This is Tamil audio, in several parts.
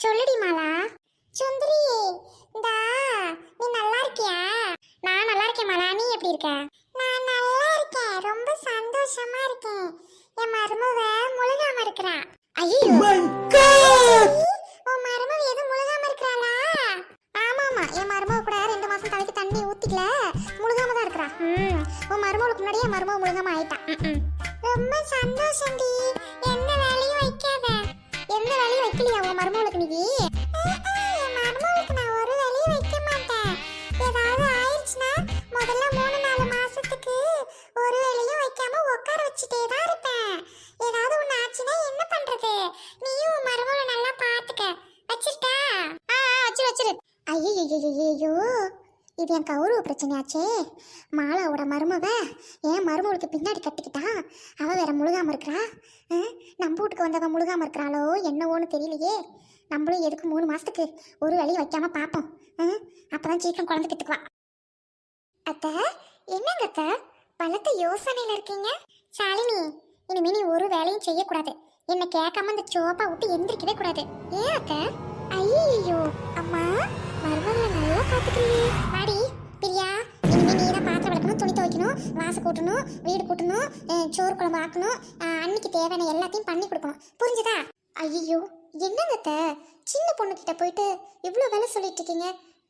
சொல்லுடி அவள் வேற முழுகாம இருக்கிறா? ஆ, நம்ம வீட்டுக்கு வந்தவ முழுகாம இருக்கிறாளோ? என்னவோன்னு தெரியலையே. நம்மளும் எதுக்கு மூணு மாசத்துக்கு ஒரு வேலையும் வைக்காம பார்ப்போம் ஆ, அப்பதான் சீக்கிரம் குழந்தை கிட்டுக்குவா அத்தை என்னங்க அத்தை? பலத்த யோசனையில இருக்கீங்க. சாலினி இனிமே நீ ஒரு வேலையும் செய்யக்கூடாது. என்னை கேட்காம இந்த சோப்பா விட்டு எந்திரிக்கவே கூடாது. ஏன் அத்தை? ஐயோ அம்மா மருமகளை நல்லா பாத்துக்கிறீங்க மாடி தான் துணி துவைக்கணும் வாசு கூட்டணும் வீடு கூட்டணும் சோறு குழம்பு ஆக்கணும் அன்னைக்கு தேவையான எல்லாத்தையும் பண்ணி கொடுக்கணும். புரிஞ்சுதா? ஐயோ என்னங்கத்த சின்ன பொண்ணுக்கிட்ட போயிட்டு இவ்வளோ வேலை சொல்லிட்டு இருக்கீங்க?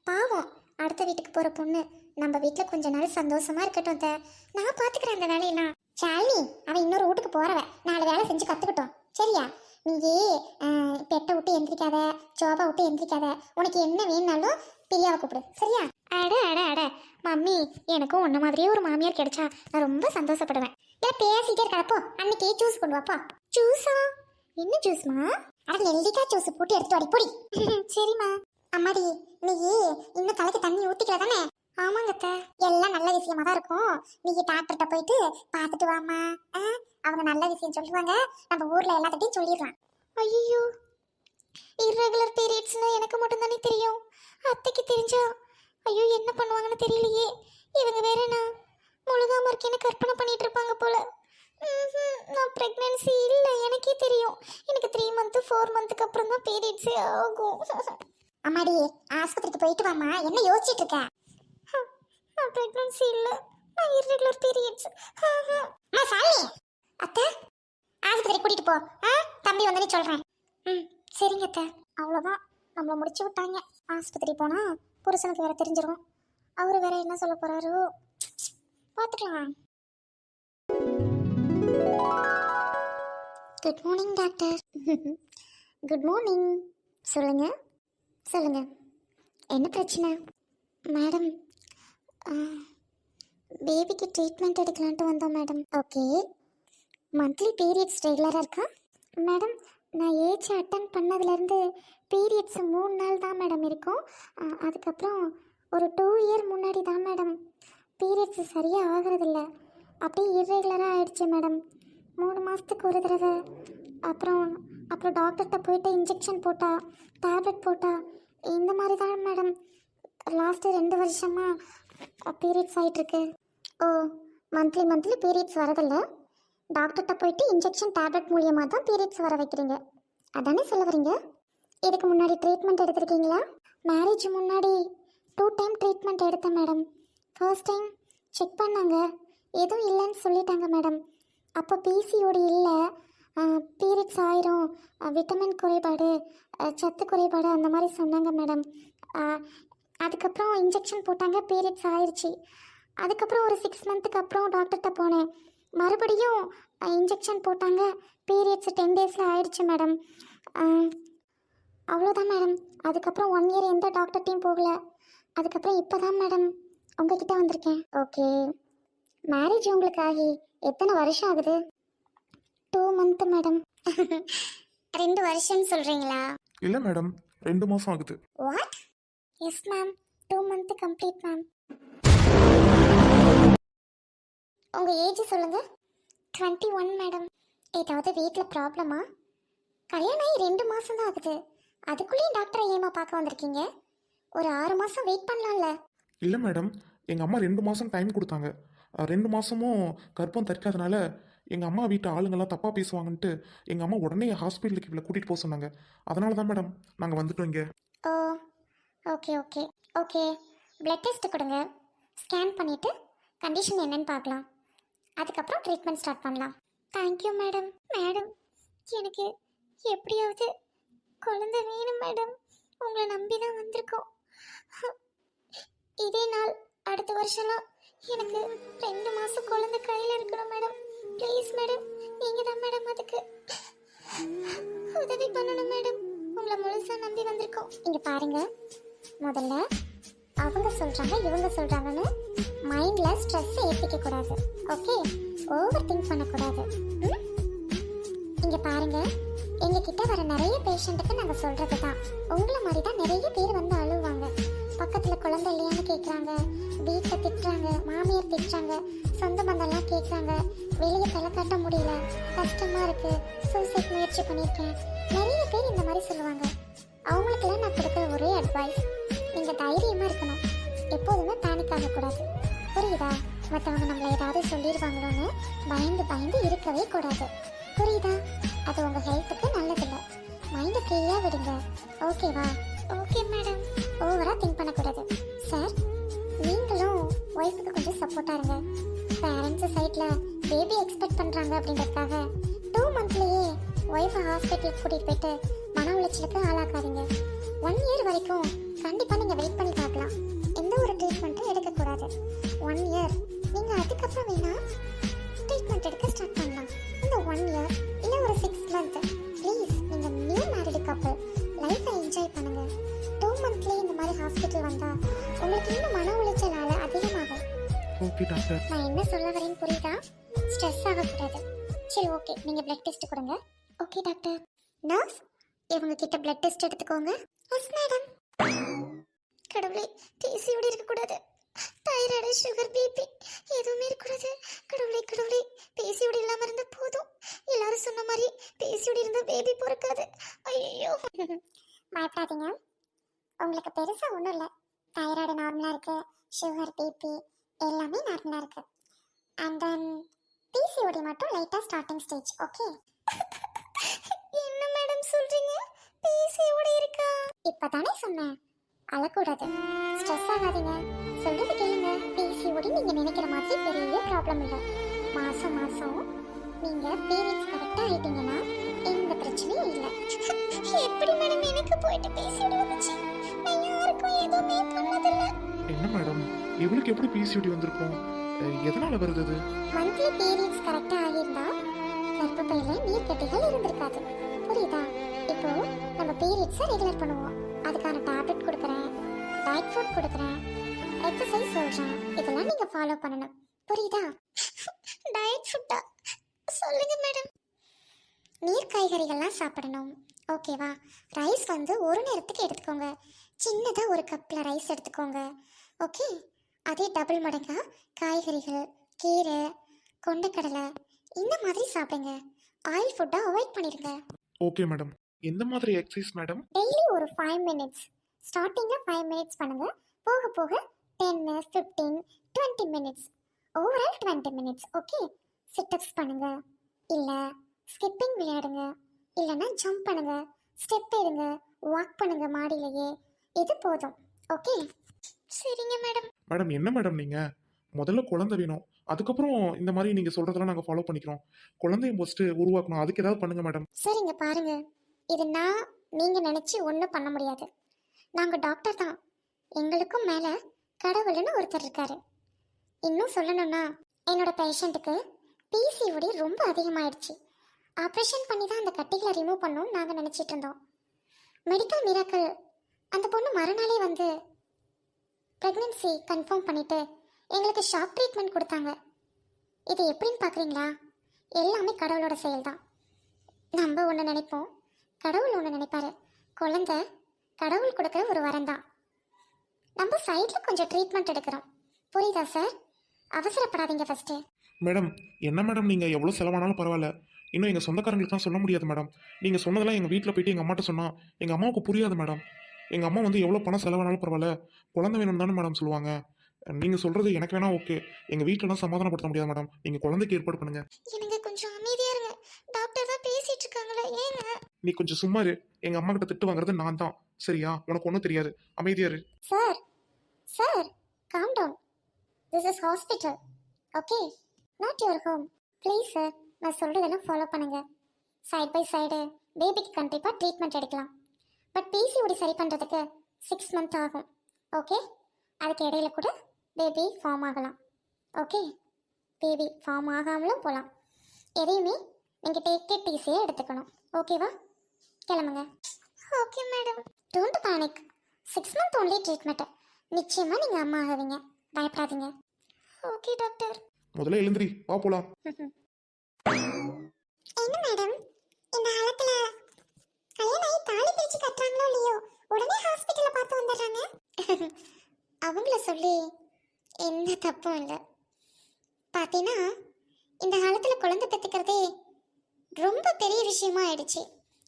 பாவம் அடுத்த வீட்டுக்கு போகிற பொண்ணு. நம்ம வீட்டில் கொஞ்ச நாள் சந்தோஷமா இருக்கட்டும் த நான் பார்த்துக்கிறேன் அந்த வேலையெல்லாம். சாலினி அவன் இன்னொரு வீட்டுக்கு போகிறவன் நாலு வேலை செஞ்சு கற்றுக்கிட்டோம் சரியா? நீ பெட்டை விட்டு எந்திரிக்காத சோபா விட்டு எந்திரிக்காத. உனக்கு என்ன வேணுனாலும் பிரியாவை கூப்பிடு. சரியா? அட அட அட. மம்மி எனக்கும் உன்ன மாதிரியே ஒரு மாமியார் கிடைச்சா நான் ரொம்ப சந்தோஷப்படுவேன். இல்லை பேசிட்டே கிடப்போ அன்னைக்கே ஜூஸ் கொண்டு வாப்பா ஜூஸா என்ன ஜூஸ்மா அட நெல்லிக்காய் ஜூஸ் போட்டு எடுத்து வாடி பொடி. சரிம்மா. அம்மாடி நீ இன்னும் தலைக்கு தண்ணி ஊத்திக்கல தானே ஆமாங்கத்த எல்லாம் நல்ல விஷயமா தான் இருக்கும். நீ டாக்டர்கிட்ட போயிட்டு பார்த்துட்டு வாமா ஆ, அவங்க நல்ல விஷயம் சொல்லுவாங்க. நம்ம ஊர்ல எல்லாத்திட்டையும் சொல்லிடலாம். ஐயோ இர்ரெகுலர் பீரியட்ஸ்னு எனக்கு மட்டும் தானே தெரியும். அத்தைக்கு தெரிஞ்சா ஐயோ என்ன பண்ணுவாங்கன்னு தெரியலையே. இவங்க வேற நான் முழுகாம இருக்கேன்னு கற்பனை பண்ணிட்டு இருப்பாங்க போல. நான் பிரெக்னன்சி இல்லை எனக்கே தெரியும். எனக்கு த்ரீ மந்த்து ஃபோர் மந்த்துக்கு அப்புறம் தான் பீரியட்ஸே ஆகும். அம்மாடி ஆஸ்பத்திரிக்கு போயிட்டு வாமா என்ன யோசிச்சிட்டு இருக்க? நான் பிரெக்னன்சி இல்லை நான் இர்ரெகுலர் பீரியட்ஸ் அம்மா சாலினி அத்தை ஆஸ்பத்திரி கூட்டிட்டு போ. ஆ தம்பி வந்தனே சொல்றேன். ம் சரிங்க அத்தை. அவ்வளோதான் நம்மளை முடிச்சு விட்டாங்க. ஆஸ்பத்திரி போனால் புருஷனுக்கு வேற தெரிஞ்சிடும் அவர் வேற என்ன சொல்ல போறாரு? பார்த்துக்கலாம் good morning doctor good morning சொல்லுங்க. சொல்லுங்க. என்ன பிரச்சனை? மேடம் பேபிக்கு ட்ரீட்மெண்ட் எடுக்கலான்ட்டு வந்தோம் மேடம் ஓகே மந்த்லி பீரியட்ஸ் ரெகுலராக இருக்கா? மேடம் நான் ஏஜ் அட்டன் பண்ணதுலேருந்து பீரியட்ஸ் மூணு நாள் தான் மேடம் இருக்கும். அதுக்கப்புறம் ஒரு டூ இயர் முன்னாடி தான் மேடம் பீரியட்ஸ் சரியாக ஆகிறதில்ல. அப்படியே இர்ரெகுலராக ஆயிடுச்சு மேடம் மூணு மாதத்துக்கு ஒரு தடவை. அப்புறம் அப்புறம் டாக்டர்கிட்ட போயிட்டு இன்ஜெக்ஷன் போட்டா டேப்லெட் போட்டா இந்த மாதிரி தான் மேடம் லாஸ்ட்டு ரெண்டு வருஷமாக பீரியட்ஸ் ஆகிட்டுருக்கு ஓ மந்த்லி மந்த்லி பீரியட்ஸ் வரதில்லை. டாக்டர்கிட்ட போயிட்டு இன்ஜெக்ஷன் டேப்லெட் மூலியமாக தான் பீரியட்ஸ் வர வைக்கிறீங்க. அதானே சொல்ல வரீங்க இதுக்கு முன்னாடி ட்ரீட்மெண்ட் எடுத்திருக்கீங்களா? மேரேஜ் முன்னாடி டூ டைம் ட்ரீட்மெண்ட் எடுத்தேன் மேடம் ஃபர்ஸ்ட் டைம் செக் பண்ணாங்க. எதுவும் இல்லைன்னு சொல்லிட்டாங்க மேடம் அப்போ பிசியோடு இல்லை. பீரியட்ஸ் ஆயிரும். விட்டமின் குறைபாடு சத்து குறைபாடு அந்த மாதிரி சொன்னாங்க மேடம் அதுக்கப்புறம் இன்ஜெக்ஷன் போட்டாங்க. பீரியட்ஸ் ஆயிடுச்சு அதுக்கப்புறம் ஒரு சிக்ஸ் மந்த்துக்கு அப்புறம் டாக்டர்கிட்ட போனேன். மறுபடியும் இன்ஜெக்ஷன் போட்டாங்க. பீரியட்ஸ் டென் டேஸில் ஆயிடுச்சு மேடம் அவ்வளோதான் மேடம் அதுக்கப்புறம் ஒன் இயர் எந்த டாக்டர்ட்டையும் போகல. அதுக்கப்புறம் இப்போ தான் மேடம் உங்ககிட்ட வந்திருக்கேன். ஓகே மேரேஜ் உங்களுக்கு ஆகி எத்தனை வருஷம் ஆகுது? டூ மந்த் மேடம் ரெண்டு வருஷம் சொல்கிறீங்களா இல்லை மேடம் ரெண்டு மாதம் ஆகுது. What yes ma'am two month complete ma'am உங்கள் ஏஜ் சொல்லுங்க. டுவெண்ட்டி ஒன் மேடம் ஏதாவது வீட்டில் ப்ராப்ளமா கல்யாணம் ஆகி ரெண்டு மாதம் தான் ஆகுது. அதுக்குள்ளேயும் டாக்டரை ஏமா பார்க்க வந்திருக்கீங்க? ஒரு ஆறு மாதம் வெயிட் பண்ணலாம்ல. இல்லை மேடம் எங்கள் அம்மா ரெண்டு மாதம் டைம் கொடுத்தாங்க. அஹ் ரெண்டு மாதமும் கர்ப்பம் தரிக்காதனால எங்கள் அம்மா வீட்டு ஆளுங்கெல்லாம் தப்பாக பேசுவாங்கன்ட்டு எங்கள் அம்மா உடனே ஹாஸ்பிட்டலுக்கு இவளை கூட்டிகிட்டு போக சொன்னாங்க. அதனால தான் மேடம் நாங்கள் வந்துட்டோம் இங்கே. ஓ okay okay okay blood test கொடுங்க. ஸ்கேன் பண்ணிவிட்டு கண்டிஷன் என்னன்னு பார்க்கலாம். அதுக்கப்புறம் ட்ரீட்மெண்ட் ஸ்டார்ட் பண்ணலாம். தேங்க்யூ மேடம் மேடம் எனக்கு எப்படியாவது குழந்தை வேணும் மேடம் உங்களை நம்பி தான் வந்திருக்கோம். இதே நாள் அடுத்த வருஷம்லாம் எனக்கு ரெண்டு மாதம் குழந்தை கையில் இருக்கணும் மேடம் ப்ளீஸ் மேடம் நீங்கள் தான் மேடம் அதுக்கு உதவி பண்ணணும் மேடம் உங்களை முழுசாக நம்பி வந்திருக்கோம். இங்கே பாருங்கள் முதல்ல அவங்க சொல்கிறாங்க இவங்க சொல்கிறாங்கன்னு மைண்டில் ஸ்ட்ரெஸ்ஸை ஏற்றிக்க கூடாது. ஓகே ஓவர் திங்க் பண்ணக்கூடாது. இங்கே பாருங்கள் இங்க பாருங்க. வர நிறைய பேஷண்ட்டுக்கு நாங்கள் சொல்கிறது தான். உங்களை மாதிரி தான் நிறைய பேர் வந்து அழுவாங்க. பக்கத்தில் குழந்தை இல்லையான்னு கேட்குறாங்க வீட்டுல திட்டுறாங்க. மாமியார் திட்டுறாங்க. சொந்த பந்தம்லாம் கேட்குறாங்க வெளியே தலை காட்ட முடியல. கஷ்டமாக இருக்குது சூசைட் முயற்சி பண்ணியிருக்கேன். நிறைய பேர் இந்த மாதிரி சொல்லுவாங்க. அவங்களுக்கெல்லாம் நான் கொடுக்குற ஒரே அட்வைஸ் நீங்க தைரியமா இருக்கணும். எப்போதுமே பேனிக் ஆகக்கூடாது. புரியுதா? மற்றவங்க நம்மளை ஏதாவது சொல்லிடுவாங்களோன்னு பயந்து பயந்து இருக்கவே கூடாது. புரியுதா? அது உங்க ஹெல்த்துக்கு நல்லதில்லை. மைண்டை ஃப்ரீயா விடுங்க. ஓகேவா ஓகே மேடம் ஓவரா திங்க் பண்ணக்கூடாது. சார் நீங்களும் ஒய்ஃபுக்கு கொஞ்சம் சப்போர்ட்டா இருங்க. பேரண்ட்ஸ் சைட்ல பேபி எக்ஸ்பெக்ட் பண்றாங்க அப்படின்றதுக்காக டூ மந்த்லயே ஒய்ஃபை ஹாஸ்பிட்டலுக்கு கூட்டிட்டு போயிட்டு மன உளைச்சலுக்கு ஆளாக்காதீங்க. ஒன் இயர் வரைக்கும் கண்டிப்பா நீங்க வெயிட் பண்ணி பார்க்கலாம். எந்த ஒரு ட்ரீட்மெண்ட்டும் எடுக்கக்கூடாது. ஒன் இயர் நீங்க அதுக்கப்புறம் வேணா ட்ரீட்மெண்ட் எடுக்க ஸ்டார்ட் பண்ணலாம். இந்த ஒன் இயர் இல்ல ஒரு சிக்ஸ் மந்த் ப்ளீஸ் நீங்க நியூ மேரிடு கப்பல் லைஃப்பை என்ஜாய் பண்ணுங்க. டூ மந்த்லயே இந்த மாதிரி ஹாஸ்பிட்டல் வந்தா உங்களுக்கு இன்னும் மன உளைச்சலால அதிகமாகும். ஓகே டாக்டர் நான் என்ன சொல்ல வரேன்னு புரியுதா? ஸ்ட்ரெஸ் ஆகக்கூடாது. சரி ஓகே நீங்க பிளட் டெஸ்ட் கொடுங்க. ஓகே டாக்டர் நர்ஸ் இவங்க கிட்ட பிளட் டெஸ்ட் எடுத்துக்கோங்க. எஸ் மேடம் கடவுளே டிசியோட இருக்கக்கூடாது? தைராய்டு சுகர் பிபி எதுவுமே இருக்கக்கூடாது. கடவுளே கடவுளே பேசியோட இல்லாம இருந்தா போதும். எல்லாரும் சொன்ன மாதிரி பேசியோட இருந்தா பேபி பிறக்காது. ஐயோ பயப்படாதீங்க. உங்களுக்கு பெருசா ஒன்றும் இல்லை. தைராய்டு நார்மலாக இருக்கு சுகர் பிபி எல்லாமே நார்மலாக இருக்கு. அண்ட் தென் பிசிஓடி மட்டும் லைட்டாக ஸ்டார்டிங் ஸ்டேஜ் ஓகே என்ன மேடம் சொல்றீங்க? பிசிஓடி இருக்கா? இப்பதானே சொன்னேன். அழக்கூடாது. ஸ்ட்ரெஸ் ஆகாதீங்க. சொல்றது கேளுங்க. பிசிஓடி நீங்க நினைக்கிற மாதிரி பெரிய ப்ராப்ளம் இல்லை. மாசம் மாசம் நீங்க பீரியட்ஸ் கரெக்டா ஆயிட்டீங்கன்னா எந்த பிரச்சனையும் இல்லை. எப்படி மேடம் எனக்கு போயிட்டு பிசிஓடி வந்துச்சு? நான் யாருக்கும் எதுவுமே பண்ணதில்லை. என்ன மேடம் இவளுக்கு எப்படி பிசிஓடி வந்திருக்கும்? எதனால வருது அது? மந்த்லி பீரியட்ஸ் கரெக்டா ஆகியிருந்தா கர்ப்பப்பையில நீர்க்கட்டிகள் இருந்திருக்காது. புரியுதா? இப்போ நம்ம பீரியட்ஸை ரெகுலர் பண்ணுவோம். அதுக்கான டேப்லெட் கொடுக்குறேன் டயட் ஃபுட் கொடுக்குறேன் எக்ஸசைஸ் சொல்றேன். இதெல்லாம் நீங்க ஃபாலோ பண்ணணும். புரியுதா? டயட் ஃபுட்டா சொல்லுங்க மேடம் நீர் காய்கறிகள்லாம் சாப்பிடணும். ஓகேவா ரைஸ் வந்து ஒரு நேரத்துக்கு எடுத்துக்கோங்க. சின்னதாக ஒரு கப்பில் ரைஸ் எடுத்துக்கோங்க. ஓகே அதே டபுள் மடங்கா காய்கறிகள் கீரை கொண்டைக்கடலை இந்த மாதிரி சாப்பிடுங்க. ஆயில் ஃபுட்டை அவாய்ட் பண்ணிடுங்க ஓகே மேடம் எந்த மாதிரி எக்ஸசைஸ் மேடம் டெய்லி ஒரு ஃபைவ் மினிட்ஸ் ஸ்டார்டிங்கில் ஃபைவ் மினிட்ஸ் பண்ணுங்க. போக போக டென்னு fifteen twenty minutes overall twenty minutes okay situps பண்ணுங்க. இல்லை ஸ்கிப்பிங் விளையாடுங்க. இல்லைன்னா ஜம்ப் பண்ணுங்க. ஸ்டெப் ஏறுங்க வாக் பண்ணுங்க மாடியிலேயே. இது போதும். ஓகே சரிங்க மேடம் மேடம் என்ன மேடம் நீங்க? முதல்ல குழந்தை வேணும். அதுக்கப்புறம் இந்த மாதிரி நீங்க சொல்றதெல்லாம் நாங்க ஃபாலோ பண்ணிக்கிறோம். குழந்தைய போஸ்ட் உருவாக்கணும். அதுக்கு ஏதாவது பண்ணுங்க மேடம் சரிங்க பாருங்க. இது நான் நீங்க நினைச்சு ஒன்றும் பண்ண முடியாது. நாங்க டாக்டர் தான். எங்களுக்கும் மேல கடவுள்னு ஒருத்தர் இருக்காரு. இன்னும் சொல்லணும்னா என்னோட பேஷண்ட்டுக்கு பிசிஓடி ரொம்ப அதிகமாயிடுச்சு. ஆப்ரேஷன் பண்ணி தான் அந்த கட்டிகளை ரிமூவ் பண்ணணும்னு நாங்கள் நினச்சிட்டு இருந்தோம். மெடிக்கல் மிராக்கள் அந்த பொண்ணு மறுநாளே வந்து ப்ரெக்னென்சி கன்ஃபார்ம் பண்ணிட்டு எங்களுக்கு ஷாக் ட்ரீட்மெண்ட் கொடுத்தாங்க. இது எப்படின்னு பார்க்குறீங்களா எல்லாமே கடவுளோட செயல் தான் நம்ம ஒன்று நினைப்போம். கடவுள் ஒன்று நினைப்பாரு. குழந்த கடவுள் கொடுக்குற ஒரு வரம் தான் நம்ம சைடில் கொஞ்சம் ட்ரீட்மெண்ட் எடுக்கிறோம். புரியுதா சார் அவசரப்படாதீங்க ஃபஸ்ட்டு மேடம் என்ன மேடம் நீங்கள் எவ்வளோ செலவானாலும் பரவாயில்ல. இன்னும் எங்கள் சொந்தக்காரங்களுக்கு தான் சொல்ல முடியாது மேடம் நீங்கள் சொன்னதெல்லாம் எங்கள் வீட்டில் போயிட்டு எங்கள் அம்மாட்ட சொன்னால் எங்கள் அம்மாவுக்கு புரியாது மேடம் எங்கள் அம்மா வந்து எவ்வளோ பணம் செலவானாலும் பரவாயில்ல. குழந்தை வேணும் தானே மேடம் சொல்லுவாங்க. நீங்க சொல்றது எனக்கு வேணா ஓகே. எங்க வீட்டுலலாம் சமாதானப்படுத்த முடியாது மேடம். நீங்க குழந்தைக்கு ஏற்பாடு பண்ணுங்க. எனக்கு கொஞ்சம் அமைதியா இருங்க. டாக்டர் தான் பேசிட்டு இருக்காங்களே ஏங்க? நீ கொஞ்சம் சும்மா இரு. எங்க அம்மா கிட்ட திட்டு வாங்குறது நான் தான். சரியா? உனக்கு ஒன்றும் தெரியாது. அமைதியா இரு. Sir sir calm down this is hospital okay not your home please sir நான் சொல்கிறதெல்லாம் ஃபாலோ பண்ணுங்க. சைட் பை சைடு பேபிக்கு கண்டிப்பாக ட்ரீட்மெண்ட் எடுக்கலாம். பட் பிசிஓடி சரி பண்ணுறதுக்கு சிக்ஸ் மந்த் ஆகும். ஓகே அதுக்கு இடையில கூட பேபி ஃபார்ம் ஆகலாம். ஓகே பேபி ஃபார்ம் ஆகாமலும் போகலாம் எதையுமே நீங்கள் டேக் டிசியே எடுத்துக்கணும். ஓகேவா கிளம்புங்க. Okay madam don't panic six month only treatment நிச்சயமா நீங்க அம்மா ஆகுவீங்க. பயப்படாதீங்க. ஓகே டாக்டர் முதல்ல எழுந்திரி. வா போலாம். என்ன மேடம் இந்த காலத்துல கல்யாணம் ஆகி தாலி பிரிச்சு கட்டுறாங்களோ இல்லையோ? உடனே ஹாஸ்பிட்டல்ல பார்த்து வந்துடுறாங்க. அவங்கள சொல்லி எந்த தப்பும் இல்லை. பார்த்தீங்கன்னா இந்த காலத்தில் குழந்தை பெற்றுக்கிறதே ரொம்ப பெரிய விஷயமா ஆயிடுச்சு.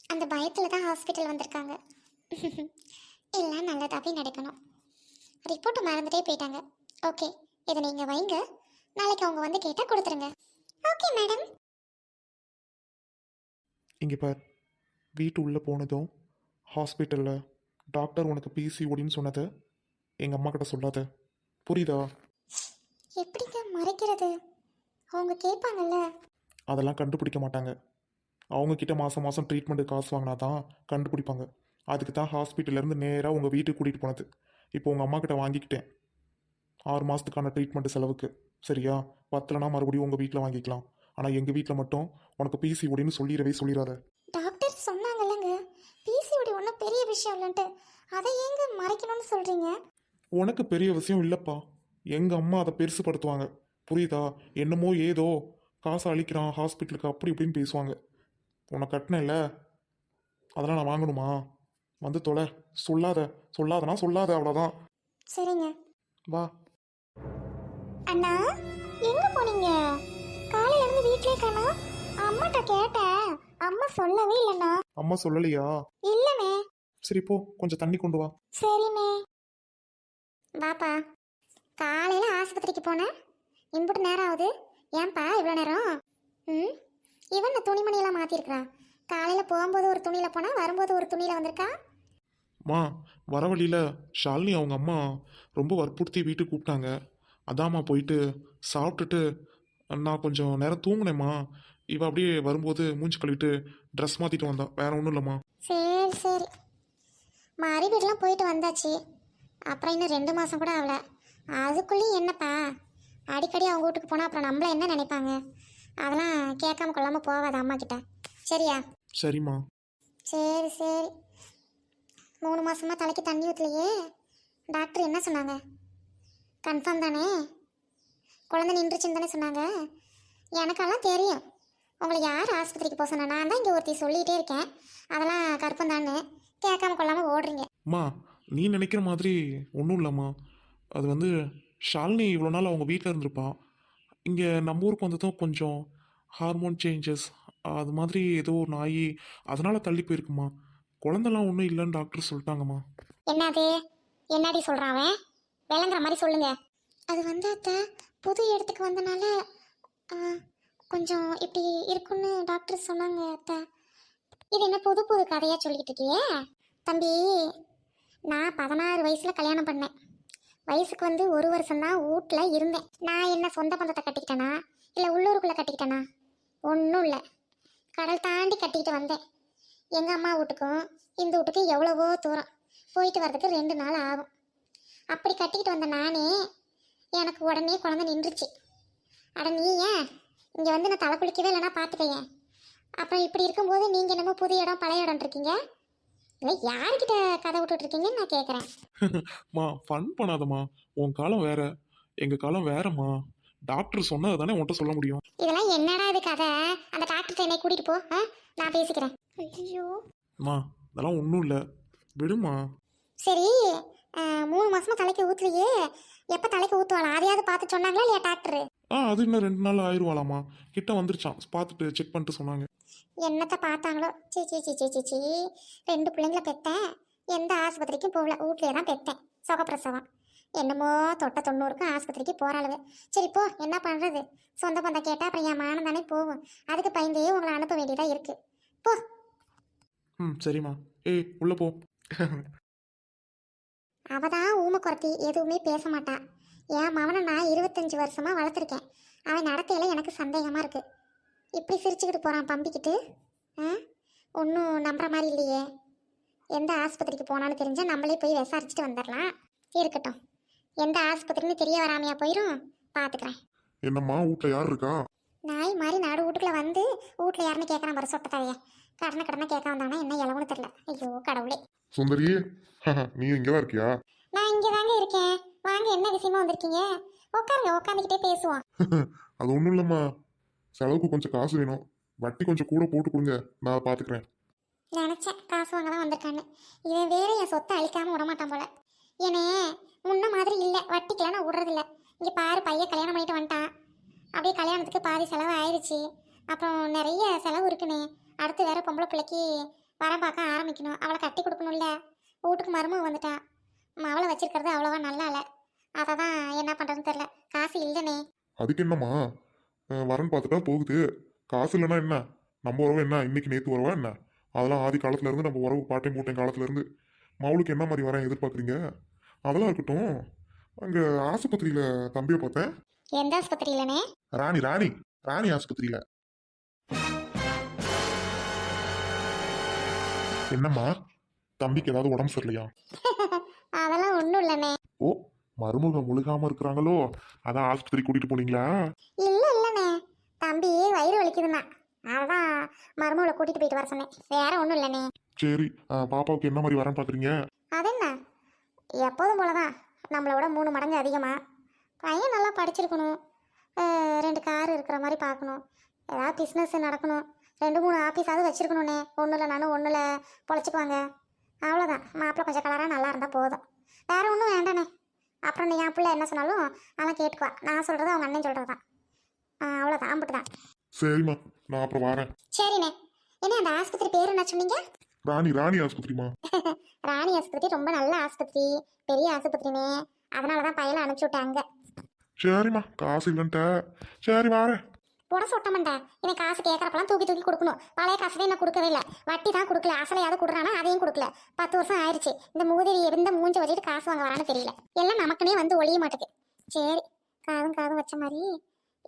அந்த பயத்தில் தான் ஹாஸ்பிட்டல் வந்திருக்காங்க. எல்லாம் நல்லதாகவே நடக்கணும். ரிப்போர்ட் மறந்துட்டே போயிட்டாங்க. ஓகே இதை நீங்கள் வைங்க. நாளைக்கு அவங்க வந்து கேட்டால் கொடுத்துருங்க. ஓகே மேடம் இங்கே பார். வீட்டு உள்ளே போனதும் ஹாஸ்பிட்டலில் டாக்டர் உனக்கு பிசிஓடின்னு சொன்னதை எங்கள் அம்மா கிட்ட சொல்லாத. புரியுதா? எப்படிங்க மறைக்கிறது? அவங்க கேட்பாங்கல்ல. அதெல்லாம் கண்டுபிடிக்க மாட்டாங்க. அவங்க கிட்ட மாசம் மாசம் ட்ரீட்மெண்ட் காசு வாங்கினா தான் கண்டுபிடிப்பாங்க. அதுக்கு தான் ஹாஸ்பிட்டல்ல இருந்து நேராக உங்கள் வீட்டுக்கு கூட்டிகிட்டு போனது. இப்போ உங்கள் அம்மா கிட்ட வாங்கிக்கிட்டேன். ஆறு மாதத்துக்கான ட்ரீட்மெண்ட் செலவுக்கு. சரியா? பத்தலைனா மறுபடியும் உங்கள் வீட்டில் வாங்கிக்கலாம். ஆனால் எங்கள் வீட்டில் மட்டும் உனக்கு பிசிஓடின்னு சொல்லிடவே சொல்லிடாத. டாக்டர் சொன்னாங்கல்லங்க. பிசிஓடி ஒன்றும் பெரிய விஷயம் இல்லைன்ட்டு. அதை ஏங்க மறைக்கணும்னு சொல்கிறீங்க உனக்கு பெரிய விஷயம் இல்லைப்பா. எங்கள் அம்மா அதை பெருசுப்படுத்துவாங்க புரியுதா? என்னமோ ஏதோ காசை அழிக்கிறான் ஹாஸ்பிட்டலுக்கு அப்படி இப்படின்னு பேசுவாங்க. உன்னை கட்டினேன்ல அதெல்லாம் நான் வாங்கணுமா? வந்து தொலை. சொல்லாத. சொல்லாதனா சொல்லாத அவ்வளோதான் சரிங்க. வா. அண்ணா எங்க போனீங்க? காலையில இருந்து வீட்லயே காணா அம்மாட்ட கேட்டேன். அம்மா சொல்லவே இல்லைண்ணா. அம்மா சொல்லலையா? இல்லைண்ணே. சரி போ. கொஞ்சம் தண்ணி கொண்டு வா. சரிண்ணே. வாப்பா. காலையில ஆஸ்பத்திரிக்கு போனேன். இம்புட்டு நேரம் ஆகுது. ஏன்பா இவ்வளோ நேரம்? ம்? இவன் துணிமணியெல்லாம் மாற்றிருக்கிறான் காலையில் போகும்போது ஒரு துணியில் போனால் வரும்போது ஒரு துணியில் வந்திருக்கா? மா வர வழியில் ஷாலினி அவங்க அம்மா ரொம்ப வற்புறுத்தி வீட்டுக்கு கூப்பிட்டாங்க. அதாம்மா போயிட்டு சாப்பிட்டுட்டு நான் கொஞ்சம் நேரம் தூங்கினேம்மா. இவ அப்படியே வரும்போது மூஞ்சி கழுவிட்டு ட்ரெஸ் மாற்றிட்டு வந்தா. வேற ஒன்றும் இல்லைம்மா. சரி சரி. மாறி வீடெலாம் போயிட்டு வந்தாச்சு. அப்புறம் இன்னும் ரெண்டு மாதம் கூட ஆகல. அதுக்குள்ளேயும் என்னப்பா? அடிக்கடி அவங்க வீட்டுக்கு போனால் அப்புறம் நம்மள என்ன நினைப்பாங்க? அதெல்லாம் கேட்காம கொள்ளாமல் போகாத அம்மா கிட்ட. சரியா? சரிம்மா. சரி சரி. மூணு மாசமா தலைக்கு தண்ணி ஊற்றலையே டாக்டர் என்ன சொன்னாங்க? கன்ஃபார்ம் தானே? குழந்தை நின்றுச்சுன்னு தானே சொன்னாங்க? எனக்கெல்லாம் தெரியும். உங்களை யார் ஆஸ்பத்திரிக்கு போக சொன்னா? நான் தான் இங்கே ஒருத்தி சொல்லிகிட்டே இருக்கேன். அதெல்லாம் கற்பம் தானே. கேட்காம கொள்ளாமல் ஓடுறீங்க. அம்மா நீ நினைக்கிற மாதிரி ஒன்றும் இல்லைம்மா. அது வந்து ஷாலினி இவ்வளோ நாள் அவங்க வீட்டில் இருந்திருப்பா. இங்கே நம்ம ஊருக்கு வந்ததும் கொஞ்சம் ஹார்மோன் சேஞ்சஸ் அது மாதிரி ஏதோ ஒரு நாய் அதனால தள்ளி போயிருக்குமா. குழந்தெல்லாம் ஒன்றும் இல்லைன்னு டாக்டர் சொல்லிட்டாங்கம்மா. என்னது? என்னடி சொல்கிறான் அவன்? விளங்குற மாதிரி சொல்லுங்க. அது வந்து அத்தை புது இடத்துக்கு வந்தனால ஆ, கொஞ்சம் இப்படி இருக்குன்னு டாக்டர் சொன்னாங்க அத்தை. இது என்ன புது புது கதையாக சொல்லிக்கிட்டு இருக்கியே? தம்பி நான் பதினாறு வயசில் கல்யாணம் பண்ணேன். வயசுக்கு வந்து ஒரு வருஷம்தான் வீட்டில் இருந்தேன். நான் என்ன சொந்த பந்தத்தை கட்டிக்கிட்டேனா? இல்லை உள்ளூருக்குள்ளே கட்டிக்கிட்டேனா? ஒன்றும் இல்லை. கடல் தாண்டி கட்டிக்கிட்டு வந்தேன். எங்கள் அம்மா வீட்டுக்கும் இந்த வீட்டுக்கும் எவ்வளவோ தூரம். போயிட்டு வர்றதுக்கு ரெண்டு நாள் ஆகும். அப்படி கட்டிக்கிட்டு வந்த நானே எனக்கு உடனே குழந்தை நின்றுச்சு. அட நீ ஏன்? இங்கே வந்து நான் தலை குளிக்கவே இல்லைன்னா பார்த்துக்கையேன் அப்புறம் இப்படி இருக்கும்போது நீங்கள் என்னமோ புது இடம் பழைய இடம் இருக்கீங்க. இல்லை யார்கிட்ட கதை விட்டுட்டு இருக்கீங்கன்னு நான் கேட்குறேன் மா ஃபன் பண்ணாதம்மா. உன் காலம் வேற. எங்கள் காலம் வேறம்மா. டாக்டர் சொன்னதை தானே உன்கிட்ட சொல்ல முடியும். இதெல்லாம் என்னடா இது கதை? அந்த டாக்டர்கிட்ட என்னை கூட்டிகிட்டு போ. ஆ நான் பேசிக்கிறேன். ஐயோ அம்மா அதெல்லாம் ஒன்றும் இல்லை. விடுமா. சரி ஆ, மூணு மாசமா தலைக்கு ஊற்றலையே எப்போ தலைக்கு ஊற்றுவாளா அதையாவது பார்த்து சொன்னாங்களா இல்லையா டாக்டரு ஆ அது இன்னும் ரெண்டு நாள் ஆயிடுவாளாம்மா கிட்ட வந்துருச்சான் பார்த்துட்டு செக் பண்ணிட்டு சொன்னாங்க. என்னத்தை பார்த்தாங்களோ? சீ சீ சீ சீ சீ சீ. ரெண்டு பிள்ளைங்கள பெத்தேன். எந்த ஆஸ்பத்திரிக்கும் போகல. வீட்லயே தான் பெத்தேன். சுகப்பிரசவம். என்னமோ தொட்ட தொண்ணூறுக்கும் ஆஸ்பத்திரிக்கு போறாளுங்க சரி போ. என்ன பண்றது? சொந்த பந்தம் கேட்டா அப்புறம் என் மானம் தானே போகும். அதுக்கு பயந்தே உங்களை அனுப்ப வேண்டியதா இருக்கு. போ. ம் சரிம்மா. ஏய் உள்ளே போ. அவ தான் ஊமை குறைத்தி எதுவுமே பேச மாட்டா. என் மவனை நான் இருபத்தஞ்சு வருஷமா வளர்த்துருக்கேன். அவன் நடத்தையில எனக்கு சந்தேகமா இருக்கு. இப்படி சிரிச்சுக்கிட்டு போறான் பம்பிக்கிட்டு. ஆ? ஒன்றும் நம்புற மாதிரி இல்லையே. எந்த ஆஸ்பத்திரிக்கு போனான்னு தெரிஞ்சா நம்மளே போய் விசாரிச்சுட்டு வந்துடலாம் இருக்கட்டும். எந்த ஆஸ்பத்திரின்னு தெரிய வராமையா போயிடும் பார்த்துக்கிறேன் என்னம்மா வீட்டில் யார் இருக்கா? நாய் மாதிரி நாடு வீட்டுக்குள்ள வந்து வீட்டில் யாருன்னு கேட்குறான் பாரு சொட்ட தவைய கடனை கடனை கேட்க வந்தானா என்ன இலவுன்னு தெரில ஐயோ கடவுளே. சுந்தரி நீ இங்கே தான் இருக்கியா? நான் இங்கே தாங்க இருக்கேன். வாங்க என்ன விஷயமா வந்திருக்கீங்க? உட்காருங்க உட்காந்துக்கிட்டே பேசுவோம். அது ஒன்றும் இல்லைம்மா. செலவுக்கு கொஞ்சம் காசு வேணும். வட்டி கொஞ்சம் கூட போட்டு கொடுங்க. நான் பார்த்துக்கிறேன் நினச்சேன் காசு வாங்க தான் வந்திருக்கான்னு. இவன் வேற என் சொத்தை அழிக்காம விட மாட்டான் போல. என்னே முன்ன மாதிரி இல்லை. வட்டிக்கெல்லாம் நான் விடுறதில்ல. இங்கே பாரு பையன் கல்யாணம் பண்ணிட்டு வந்துட்டான். அப்படியே கல்யாணத்துக்கு பாதி செலவு ஆயிடுச்சு அப்புறம் நிறைய செலவு இருக்குண்ணே அடுத்து வேற பொம்பளை பிள்ளைக்கு வரம் பார்க்க ஆரம்பிக்கணும். அவளை கட்டி கொடுக்கணும்ல. வீட்டுக்கு மருமக வந்துட்டா. ம், அவளை வச்சிருக்கிறது அவ்வளோவா நல்லா இல்லை அதை தான் என்ன பண்ணுறதுன்னு தெரில காசு இல்லைண்ணே அதுக்கு என்னம்மா? அஹ் வரன் பார்த்துட்டா போகுது. காசு இல்லைன்னா என்ன? நம்ம உறவு என்ன? இன்னைக்கு நேற்று உறவா என்ன? அதெல்லாம் ஆதி காலத்துல இருந்து நம்ம உறவு பாட்டை மூட்டை காலத்துல இருந்து. மவுளுக்கு என்ன மாதிரி வரேன் எதிர்பார்க்குறீங்க? அதெல்லாம் இருக்கட்டும். அங்கே ஆஸ்பத்திரியில் தம்பியை பார்த்தேன். எந்த ஆஸ்பத்திரியிலண்ணே ராணி ராணி. ராணி ஆஸ்பத்திரியில். என்னம்மா? தம்பிக்கு ஏதாவது உடம்பு சரியில்லையா? அதெல்லாம் ஒன்றும் இல்லைண்ணே ஓ மருமகம் முழுகாம இருக்கிறாங்களோ? அதான் ஆஸ்பத்திரி கூட்டிட்டு போனீங்களா? இல்லை இல்லைண்ணே. தம்பி வயிறு வலிக்குதுண்ணா அதான் மருமகளை கூட்டிட்டு போயிட்டு வர சொன்னேன். வேற ஒன்றும் இல்லைண்ணே. சரி அஹ், பாப்பாவுக்கு என்ன மாதிரி வரேன் பாக்குறீங்க? அதென்ன? எப்போதும் போல தான் நம்மளை விட மூணு மடங்கு அதிகமாக பையன் நல்லா படிச்சிருக்கணும். அஹ், ரெண்டு கார் இருக்கிற மாதிரி பார்க்கணும். ஏதாவது பிஸ்னஸ் நடக்கணும். ரெண்டு மூணு ஆஃபீஸாவது வச்சிருக்கணுண்ணே ஒன்றும் இல்லை நானும் ஒன்றும் இல்லை. பொழைச்சிக்குவாங்க. அவ்வளோதான் மாப்பிள்ளை கொஞ்சம் கலராக நல்லா இருந்தால் போதும். வேற ஒன்றும் வேண்டாண்ணே. அப்புறம் நீ என் பிள்ளை என்ன சொன்னாலும் அவன் கேட்டுக்குவா. நான் சொல்கிறது அவங்க அண்ணன் சொல்கிறது தான் அவ்வளோதான் அம்பிட்டு தான் சரிம்மா நான் அப்புறம் வரேன். சரிண்ணே. என்ன அந்த ஆஸ்பத்திரி பேர் என்ன சொன்னீங்க? ராணி ராணி ஆஸ்பத்திரிமா ராணி ஆஸ்பத்திரி ரொம்ப நல்ல ஆஸ்பத்திரி. பெரிய ஆஸ்பத்திரினே அதனால தான் பையனை அனுப்பிச்சி விட்டாங்க. சரிம்மா காசு இல்லைன்ட்ட. சரி வரேன். புட சொட்டமண்டா எனக்கு காசு கேட்குறப்பெல்லாம் தூக்கி தூக்கி கொடுக்கணும். பழைய காசு என்ன கொடுக்கவே இல்லை. வட்டி தான் கொடுக்கல. அசலையாவது கொடுறானா அதையும் கொடுக்கல. பத்து வருஷம் ஆயிடுச்சு இந்த மூதேவி எந்த மூஞ்ச வச்சுட்டு காசு வாங்க வரான்னு தெரியல. எல்லாம் நமக்குனே வந்து ஒழிய மாட்டேங்குது. சரி காதும் காதும் வச்ச மாதிரி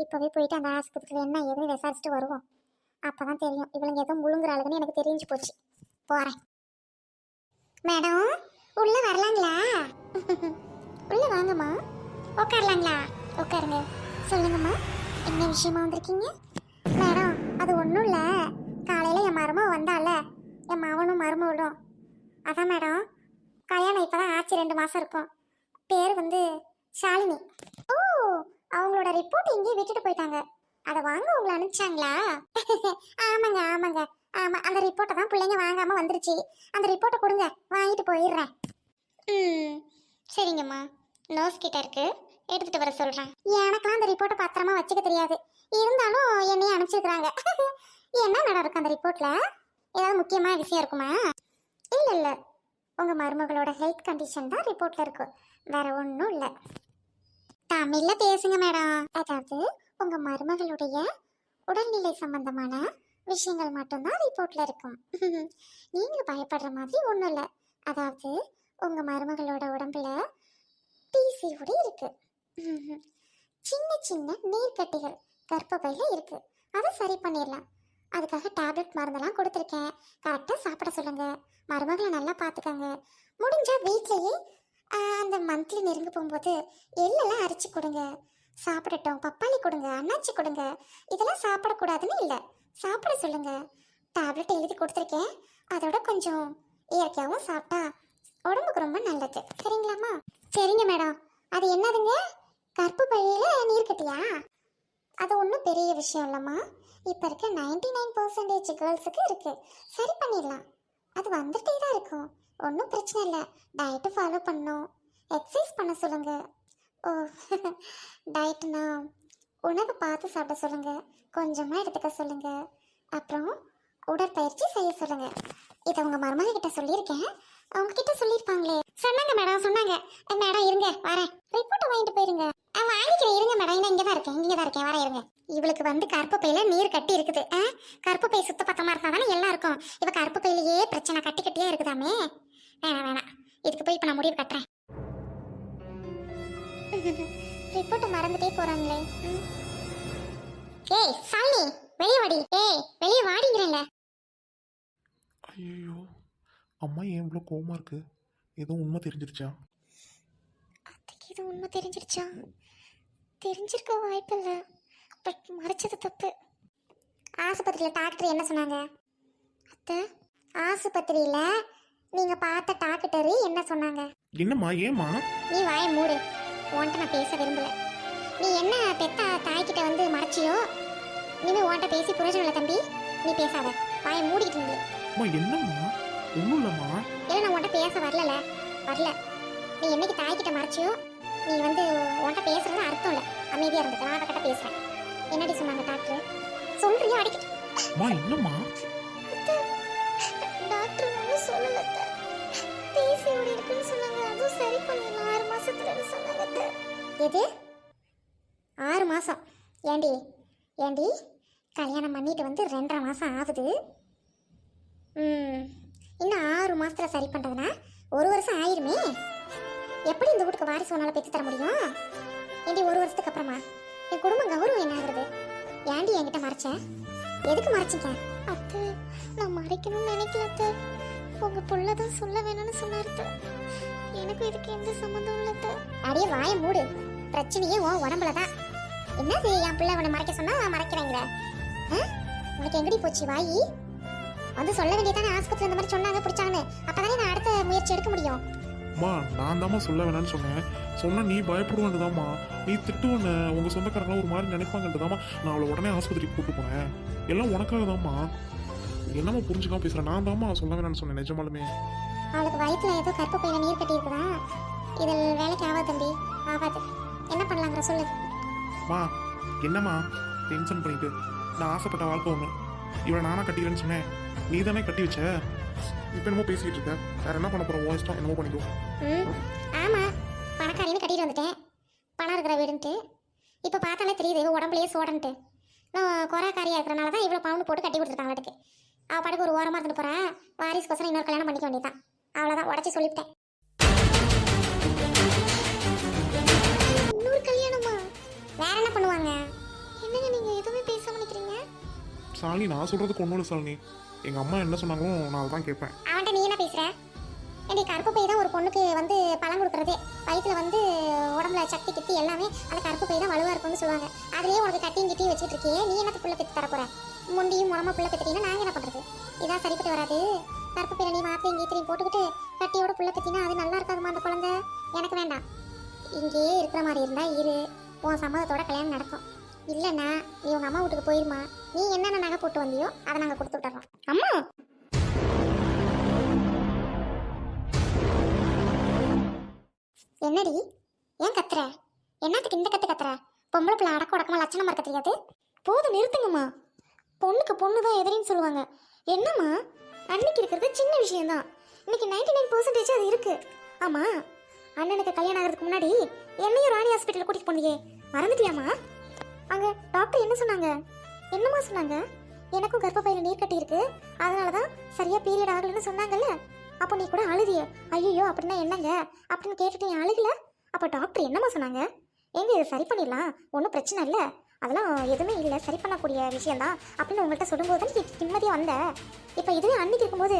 இப்போவே போயிட்டு அந்த ஆஸ்பத்திரியில் என்ன ஏதுன்னு விசாரிச்சுட்டு வருவோம். அப்போ தான் தெரியும். இவளுங்க எதுவும் முழுங்குறாளுங்கன்னு எனக்கு தெரிஞ்சு போச்சு. போகிறேன் மேடம் உள்ளே வரலாங்களா? உள்ளே வாங்கம்மா. உட்காரலாங்களா? உட்காருங்க. சொல்லுங்கம்மா. என்ன விஷயமா வந்திருக்கீங்க? மேடம் அது ஒன்றும் இல்லை. காலையில் என் மருமக வந்தால. என் மகனும் மருமகளும். அதான் மேடம் கல்யாணம் இப்போ தான் ஆச்சு ரெண்டு மாதம் இருக்கும். பேர் வந்து ஷாலினி. ஓ அவங்களோட ரிப்போர்ட் இங்கேயே விட்டுட்டு போயிட்டாங்க. அதை வாங்க உங்களை அனுப்பிச்சாங்களா? ஆமாங்க ஆமாங்க. ஆமாம் அந்த ரிப்போர்ட்டை தான் பிள்ளைங்க வாங்காமல் வந்துருச்சு. அந்த ரிப்போர்ட்டை கொடுங்க வாங்கிட்டு போயிடுறேன். ம் சரிங்கம்மா. நர்ஸ் கிட்ட இருக்குது எடுத்துட்டு வர சொல்றேன். எனக்கெல்லாம் அந்த ரிப்போர்ட்டை பத்திரமா வச்சுக்க தெரியாது. இருந்தாலும் என்னைய அனுப்பிச்சிருக்காங்க என்ன மேடம் அந்த ரிப்போர்ட்ல ஏதாவது முக்கியமான விஷயம் இருக்குமா? இல்ல இல்ல. உங்க மருமகளோட ஹெல்த் கண்டிஷன் தான் ரிப்போர்ட்ல இருக்கு. வேற ஒன்றும் இல்ல. தமிழ்ல பேசுங்க மேடம் அதாவது உங்க மருமகளுடைய உடல்நிலை சம்பந்தமான விஷயங்கள் மட்டும்தான் ரிப்போர்ட்ல இருக்கும். நீங்க பயப்படுற மாதிரி ஒன்றும் இல்லை. அதாவது உங்க மருமகளோட உடம்புல பிசிஓடி இருக்கு. சின்ன சின்ன நீர்க்கட்டிகள் கர்ப்பப்பையில் இருக்கு. அதை சரி பண்ணிடலாம். அதுக்காக டேப்லெட் மருந்தெல்லாம் கொடுத்துருக்கேன். கரெக்டாக சாப்பிட சொல்லுங்க. மருமகளை நல்லா பார்த்துக்கோங்க. முடிஞ்சா வீட்லேயே அந்த மந்த்லி நெருங்கி போகும்போது எள்ளெல்லாம் அரைச்சி கொடுங்க. சாப்பிடட்டும். பப்பாளி கொடுங்க. அன்னாச்சி கொடுங்க. இதெல்லாம் சாப்பிடக்கூடாதுன்னு இல்லை. சாப்பிட சொல்லுங்க. டேப்லெட் எழுதி கொடுத்துருக்கேன். அதோட கொஞ்சம் இயற்கையாகவும் சாப்பிட்டா உடம்புக்கு ரொம்ப நல்லது. சரிங்களாம்மா? சரிங்க மேடம். அது என்னதுங்க? கற்பு பையில நீர் கட்டியா? அது ஒன்றும் பெரிய விஷயம் இல்லைம்மா. இப்போ இருக்க நைன்டி நைன் பர்சன்டேஜ் கேர்ள்ஸுக்கு இருக்கு. சரி பண்ணிடலாம். அது வந்துட்டே தான் இருக்கும். ஒன்றும் பிரச்சனை இல்லை. டயட்டு ஃபாலோ பண்ணும். எக்ஸசைஸ் பண்ண சொல்லுங்க. ஓ டயட்னா உணவு பார்த்து சாப்பிட சொல்லுங்க. கொஞ்சமாக எடுத்துக்க சொல்லுங்க. அப்புறம் உடற்பயிற்சி செய்ய சொல்லுங்க. இதை உங்கள் மருமகிட்ட சொல்லியிருக்கேன். அவங்க கிட்ட சொல்லிருப்பாங்களே சொன்னாங்க மேடம் சொன்னாங்க. மேடம் இருங்க வரேன். ரிப்போர்ட்டை வாங்கிட்டு போயிருங்க. அஹ் வாங்கிக்கிறேன் இருங்க மேடம். இங்கே தான் இருக்கேன் இங்கே தான் இருக்கேன். வரேன் இருங்க. இவளுக்கு வந்து கருப்பு பையில நீர் கட்டி இருக்குது. ஆ? கருப்பு பை சுத்த பத்தமா இருந்தா தானே எல்லாம் இருக்கும் இவ கருப்பு பையிலேயே பிரச்சனை கட்டி கட்டியே இருக்குதாமே. வேணாம் வேணாம். இதுக்கு போய் இப்போ நான் முடிவு கட்டுறேன். ரிப்போர்ட்டை மறந்துட்டே போறாங்களே. ஏய் சாலினி வெளியே வாடி. ஏய் வெளியே வாடிங்கிறேன்ல. ஐயோ அம்மா ஏன் இவ்வளோ கோவமா இருக்கு? ஏதோ உண்மை தெரிஞ்சிருச்சா? அத்தைக்கு இது உண்மை தெரிஞ்சிருச்சா? தெரிஞ்சிருக்க வாய்ப்பில்ல பட் மறைச்சது தப்பு. ஆஸ்பத்திரியில் டாக்டர் என்ன சொன்னாங்க? அத்தை ஆஸ்பத்திரியில் நீங்கள் பார்த்த டாக்டர் என்ன சொன்னாங்க? என்னம்மா ஏம்மா? நீ வாயை மூடு. உன்கிட்ட நான் பேச விரும்பல. நீ என்ன பெத்த தாய்கிட்ட வந்து மறைச்சியோ? இனிமே உன்கிட்ட பேசி புரோஜனம் இல்லை தம்பி. நீ பேசாத. வாயை மூடிக்கிட்டு இருந்தே அம்மா என்னம்மா? ஒன்றும் இல்லைம்மா இல்லை நான் உன்கிட்ட பேச வரல வரல. நீ என்னைக்கு தாய்கிட்ட மறைச்சியோ நீ வந்து உன்கிட்ட பேசுறது அர்த்தம் இல்லை. அமைதியாக இருந்துக்க நான் கிட்ட பேசுகிறேன் என்னடி சொன்னாங்க டாக்டர்? சொல்றியா? அடிக்கிட்டு அம்மா என்னம்மா? டாக்டர் ஒன்றும் சொல்லல பிசிஓடி இருக்குன்னு சொன்னாங்க. அதுவும் சரி பண்ணிடலாம். ஆறு மாசத்துலன்னு சொன்னாங்க எது? ஆறு மாசம். ஏண்டி? ஏண்டி? கல்யாணம் பண்ணிட்டு வந்து ரெண்டரை மாசம் ஆகுது. ம். இன்னும் ஆறு மாசத்துல சரி பண்றதுனா ஒரு வருஷம் ஆயிருமே. எப்படி இந்த வீட்டுக்கு வாரிசு உன்னால பெற்று தர முடியும்? ஏண்டி ஒரு வருஷத்துக்கு அப்புறமா? என் குடும்ப கௌரவம் என்ன ஆகுறது? ஏண்டி என்கிட்ட மறைச்ச? எதுக்கு மறைச்சிங்க அத்தை நான் மறைக்கணும்னு நினைக்கல அத்தை. உங்க புள்ள தான் சொல்ல வேணும்னு சொன்னாரு. எனக்கு இதுக்கு எந்த சம்மந்தம் இல்ல. அடியே வாய மூடு. பிரச்சனையே உன் உடம்புல தான். என்னது என் பிள்ளை உன்னை மறைக்க சொன்னா மறைக்கிறாங்க உனக்கு எங்கடி போச்சு வாயி? வந்து சொல்ல வேண்டியதானே? ஆஸ்பத்திரி இந்த மாதிரி சொன்னாங்க பிடிச்சாங்கன்னு. அப்பதானே நான் அடுத்த முயற்சி எடுக்க முடியும். அம்மா நான் தாம்மா சொல்ல வேணாம்னு சொன்னேன். சொன்னா நீ பயப்படுவான்னுதாம்மா நீ திட்டுவன உங்க சொந்தக்காரங்களாம் ஒரு மாதிரி நினைப்பாங்கன்றதாம்மா. நான் அவளை உடனே ஆஸ்பத்திரிக்கு கூட்டு போனேன். எல்லாம் உனக்காக தாம்மா என்னம்மா புரிஞ்சுக்காம பேசுறேன் நான் தாம்மா சொல்ல வேணாம்னு சொன்னேன் நிஜமாலுமே. அவளுக்கு வயிற்றுல ஏதோ கருப்பு பையில நீர் கட்டி இருக்குதா இதில் வேலைக்கு ஆகாது தம்பி. ஆகாது என்ன பண்ணலாங்கிற சொல்லு. மா என்னம்மா? டென்ஷன் பண்ணிட்டு. நான் ஆசைப்பட்ட வாழ்க்கை ஒன்று இவளை நானா கட்டிக்கிறேன்னு சொன்னேன். நீ தானே கட்டி வச்ச? இப்போ என்னமோ பேசிக்கிட்டு இருக்க. வேற என்ன பண்ண போற உன் இஷ்டம் என்னமோ பண்ணிக்கோ. ம் ஆமாம் பணக்காரின்னு கட்டிட்டு வந்துட்டேன். பணம் இருக்கிற வீடுன்ட்டு. இப்போ பார்த்தாலே தெரியுது இவ உடம்புலயே சோடன்ட்டு. நான் குறாக்காரியாக இருக்கிறனால தான் இவ்வளோ பவுன் போட்டு கட்டி கொடுத்துருக்காங்க அவளுக்கு அவள் படகு ஒரு ஓரமாக இருந்துட்டு போகிறா வாரிசுக்கோசரம் இன்னொரு கல்யாணம் பண்ணிக்க வேண்டியதான் அவ்வளோதான் உடச்சி சொல்லிவிட்டேன். இன்னொரு கல்யாணமா? வேற என்ன பண்ணுவாங்க? என்னங்க நீங்கள் எதுவுமே பேசாம நிற்கிறீங்க சாலினி நான் சொல்றதுக்கு ஒன்றும் இல்லை சாலினி. எங்கள் அம்மா என்ன சொன்னாங்களோ நான் அதை தான் கேட்பேன். அவன்கிட்ட நீ என்ன பேசுற? ஏண்டி கருப்பு பை தான் ஒரு பொண்ணுக்கு வந்து பழம் கொடுக்குறது. வயிற்றுல வந்து உடம்புல சக்தி கித்தி எல்லாமே அந்த கருப்பு பை தான் வலுவாக இருக்கும்னு சொல்லுவாங்க. அதுலேயே உனக்கு கட்டியும் கிட்டியும் வச்சுட்டு இருக்கியே நீ என்ன புள்ள பெற்று தரப்போற? முண்டியும் உடம்பு புள்ள பெற்றுட்டீங்கன்னா நாங்கள் என்ன பண்ணுறது இதான் சரிப்பட்டு வராது. கருப்பு பையில நீ மாத்திரையும் கீத்திரையும் போட்டுக்கிட்டு கட்டியோட புள்ள பெற்றினா அது நல்லா இருக்காதுமா அந்த குழந்தை? எனக்கு வேண்டாம். இங்கேயே இருக்கிற மாதிரி இருந்தால் இரு. உன் சம்மதத்தோட கல்யாணம் நடக்கும். இல்லைன்னா நீ உங்க அம்மா வீட்டுக்கு போயிருமா? நீ என்னென்ன நகை போட்டு வந்தியோ அதை நாங்கள் கொடுத்து விட்டுறோம். அம்மா! என்னடி? ஏன் கத்துற? என்னத்துக்கு இந்த கத்து கத்துற? பொம்பளை பிள்ளை அடக்க உடக்கமா லட்சணமா இருக்க தெரியாது? போதும் நிறுத்துங்கம்மா. பொண்ணுக்கு பொண்ணு தான் எதிரின்னு சொல்லுவாங்க. என்னம்மா? அன்னைக்கு இருக்கிறது சின்ன விஷயம்தான். இன்னைக்கு நைன்டி நைன் பர்சன்டேஜ் அது இருக்கு. ஆமா அண்ணனுக்கு கல்யாணம் ஆகிறதுக்கு முன்னாடி என்னையும் ராணி ஹாஸ்பிட்டல் கூட்டிட்டு போனியே. மறந்துட்டியாம்மா? அங்க டாக்டர் என்ன சொன்னாங்க? என்னம்மா சொன்னாங்க? எனக்கும் கர்ப்பப்பையில நீர் கட்டி இருக்கு அதனால தான் சரியா பீரியட் ஆகலைன்னு சொன்னாங்கல்ல? அப்போ நீ கூட அழுதிய ஐயோ அப்படின்னா என்னங்க? அப்படின்னு கேட்டுட்டு நீ அழுகல? அப்போ டாக்டர் என்னம்மா சொன்னாங்க? ஏங்க இது சரி பண்ணிடலாம். ஒன்றும் பிரச்சனை இல்லை. அதெல்லாம் எதுவுமே இல்லை. சரி பண்ணக்கூடிய விஷயம்தான் அப்படின்னு உங்கள்கிட்ட சொல்லும்போது தான் நிம்மதியாக வந்த. இப்போ இதுவே அன்னைக்கு இருக்கும்போது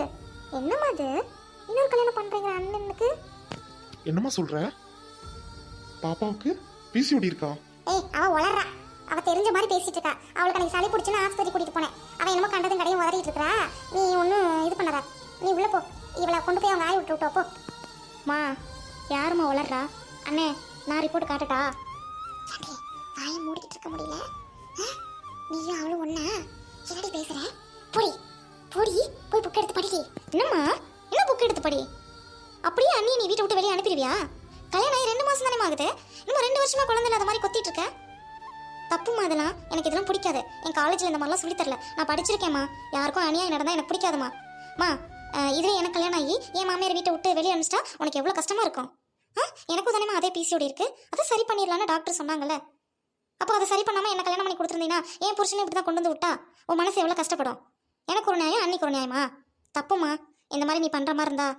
என்னம்மா இது? இன்னொரு கல்யாணம் பண்ணுறீங்க அண்ணனுக்கு? என்னம்மா சொல்ற? பாப்பாவுக்கு பிசிஓடி இருக்கா? ஏய் அவ வளர்றா. அவ தெரிஞ்ச மாதிரி பேசிட்டு இருக்கா. அவளுக்கு அன்னைக்கு சளி பிடிச்சுன்னு ஆஸ்பத்திரி கூட்டிட்டு போனேன். அவன் என்னமோ கண்டதும் கடையும் உதறிட்டு இருக்கா. நீ ஒன்றும் இது பண்ணாத. நீ உள்ள போ. இவளை கொண்டு போய் அவங்க ஆய் விட்டு விட்டோ போ. மா யாரும்மா வளர்றா அண்ணே நான் ரிப்போர்ட் காட்டட்டா? வாயை மூடிக்கிட்டு இருக்க முடியல. நீயும் அவளும் ஒண்ணா? என்னடி பேசுற? போடி போடி போய் புக் எடுத்து படிக்கி என்னம்மா? என்ன புக் எடுத்து படி? அப்படியே அண்ணி நீ வீட்டை விட்டு வெளியே அனுப்பிடுவியா? கல்யாணம் ரெண்டு மாசம் தானே ஆகுது? இன்னும் ரெண்டு வருஷமா குழந்தை இல்லாத மாதிரி கொத்திட்டு இருக்க? தப்புமா இதெல்லாம். எனக்கு இதெல்லாம் பிடிக்காது. என் காலேஜில் இந்த மாதிரிலாம் சொல்லித்தரல நான் படிச்சிருக்கேம்மா. யாருக்கும் அநியாயம் நடந்தால் எனக்கு பிடிக்காதுமா மா இதில் இதுவே எனக்கு கல்யாணம் ஆகி என் மாமியார் வீட்டை விட்டு வெளியே அனுப்பிச்சிட்டா உனக்கு எவ்வளோ கஷ்டமாக இருக்கும்? ஆ எனக்கும் தானே அதே பிசியோடு இருக்குது அதை சரி பண்ணிடலான்னு டாக்டர் சொன்னாங்கல்ல. அப்போ அதை சரி பண்ணாமல் என்ன கல்யாணம் பண்ணி கொடுத்துருந்தீங்கன்னா என் புருஷனை இப்படி தான் கொண்டு வந்து விட்டா உன் மனசு எவ்வளோ கஷ்டப்படும்? எனக்கு ஒரு நியாயம் அன்னைக்கு ஒரு நியாயமா? தப்புமா இந்த மாதிரி நீ பண்ணுற மாதிரி இருந்தா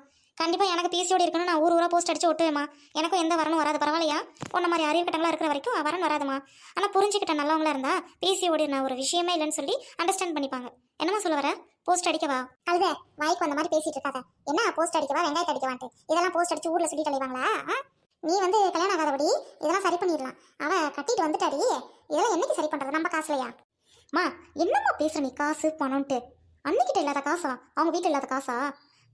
கண்டிப்பாக எனக்கு பிசியோடு இருக்கணும் நான் ஊர் ஊராக போஸ்ட் அடிச்சு ஒட்டுவேம்மா. எனக்கும் எந்த வரணும் வராது பரவாயில்லையா? உன்ன மாதிரி அறிவு இருக்கிற வரைக்கும் வரணும் வராதுமா. ஆனால் புரிஞ்சுக்கிட்ட நல்லவங்களா இருந்தா பிசிஓடி நான் ஒரு விஷயமே இல்லைன்னு சொல்லி அண்டர்ஸ்டாண்ட் பண்ணிப்பாங்க. என்னம்மா சொல்ல வர? போஸ்ட் அடிக்கவா அழுத வாய்க்கு வந்த மாதிரி பேசிட்டு இருக்காத. என்ன போஸ்ட் அடிக்கவா வெங்காயத்தை அடிக்கவான்ட்டு இதெல்லாம் போஸ்ட் அடிச்சு ஊரில் சொல்லி தலைவாங்களா நீ வந்து கல்யாணம் ஆகாதபடி இதெல்லாம் சரி பண்ணிடலாம். அவ கட்டிட்டு வந்துட்டாடி. இதெல்லாம் என்னைக்கு சரி பண்றது? நம்ம காசுலையா? மா என்னம்மா பேசுற நீ? காசு பணம்ட்டு. அன்னைக்கிட்ட இல்லாத காசா? அவங்க வீட்டில் இல்லாத காசா?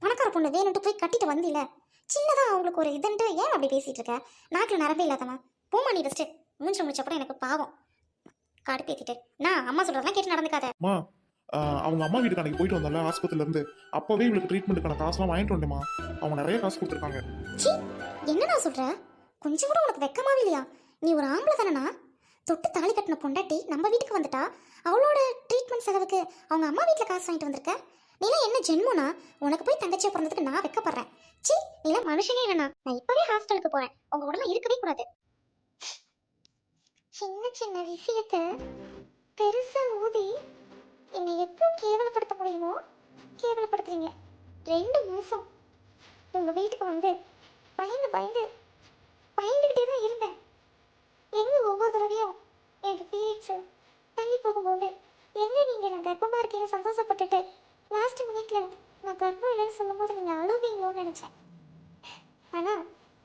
பணக்கார பொண்ணு வேணும்ட்டு போய் கட்டிட்டு வந்தில. சின்னதா அவங்களுக்கு ஒரு இதுன்ட்டு ஏன் அப்படி பேசிட்டு இருக்க? நாட்டில் நரம்பே இல்லாதம்மா போமா நீ ஃபஸ்ட்டு மூஞ்சி முடிச்சப்பறம் எனக்கு பாவம். கடுப்பேத்திட்டு நான் அம்மா சொல்றதெல்லாம் கேட்டு நடந்துக்காத. அம்மா ஆஹ், அவங்க அம்மா வீட்டுக்கு போயிட்டு வந்தால ஆஸ்பத்திரில இருந்து. அப்பவே இவளுக்கு ட்ரீட்மெண்ட்டுக்கான காசுலாம் வாங்கிட்டு வந்தேம்மா. அவங்க நிறைய காசு கொடுத்துருக்காங்க. சி என்னடா சொல்ற? கொஞ்சம் கூட உனக்கு வெக்கமாவே இல்லையா? நீ ஒரு ஆம்பளை தானேண்ணா? தொட்டு தாலி கட்டின பொண்டாட்டி நம்ம வீட்டுக்கு வந்துட்டா? அவளோட ட்ரீட்மெண்ட் செலவுக்கு அவங்க அம்மா வீட்டில் காசு வாங்கிட்டு வந்திருக்க? நீலாம் என்ன ஜென்மோனா? உனக்கு போய் தங்கச்சியை பிறந்ததுக்கு நான் வெக்கப்படுறேன். சி நீலாம் மனுஷனே இல்லைண்ணா. நான் இப்பவே ஹாஸ்டலுக்கு போறேன். உங்க உடல இருக்கவே கூடாது. சின்ன சின்ன விஷயத்த பெருசா ஊதி என்னை எப்போ கேவலப்படுத்த முடியுமோ கேவலப்படுத்துறீங்க. ரெண்டு மாசம் உங்க வீட்டுக்கு வந்து பயந்து பயந்து பயந்துகிட்டே தான் இருந்தேன். எங்க ஒவ்வொரு தடவையும் எனக்கு பீரியட்ஸ் தள்ளி போகும்போது எங்க நீங்க நான் கர்ப்பமா இருக்கீங்க சந்தோஷப்பட்டுட்டு லாஸ்ட் மினிட்ல நான் கர்ப்பம் இல்லைன்னு சொல்லும்போது நீங்க அழுவீங்களோன்னு நினைச்சேன். ஆனா